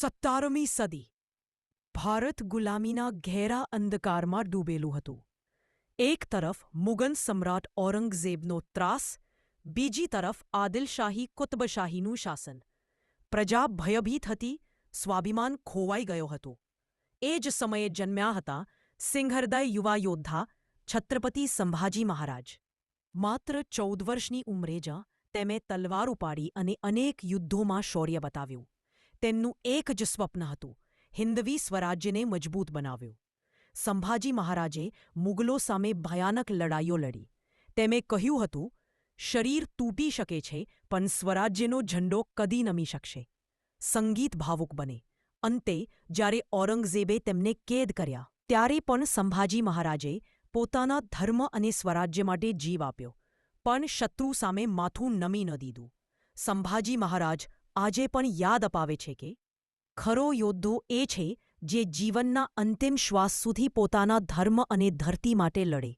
સત્તારમી સદી. ભારત ગુલામીના ઘેરા અંધકારમાં ડૂબેલું હતું. એક તરફ મુગલ સમ્રાટ ઔરંગઝેબનો ત્રાસ, બીજી તરફ આદિલશાહી કુતબશાહીનું શાસન. પ્રજા ભયભીત હતી, સ્વાભિમાન ખોવાઈ ગયો હતો. એ જ સમયે જન્મ્યા હતા સિંહરદય યુવા યોદ્ધા છત્રપતિ સંભાજી મહારાજ. માત્ર ચૌદ વર્ષની ઉંમરે જ તેમે તલવાર ઉપાડી અને અનેક યુદ્ધોમાં શૌર્ય બતાવ્યું. તેમનું એક જ સ્વપ્ન હતું, હિન્દવી સ્વરાજ્યને મજબૂત બનાવ્યું. સંભાજી મહારાજે મુગલો સામે ભયાનક લડાઈઓ લડી. તેમણે કહ્યું હતું, શરીર તૂટી શકે છે, પણ સ્વરાજ્યનો ઝંડો કદી નમી શકશે. સંગીત ભાવુક બને. અંતે, જ્યારે ઔરંગઝેબે તેમને કેદ કર્યા, ત્યારે પણ સંભાજી મહારાજે પોતાના ધર્મ અને સ્વરાજ્ય માટે જીવ આપ્યો, પણ શત્રુ સામે માથું નમી ન દીધું. સંભાજી મહારાજ આજે પણ યાદ અપાવે છે કે ખરો યોદ્ધો એ છે જે જીવનના અંતિમ શ્વાસ સુધી પોતાના ધર્મ અને ધરતી માટે લડે.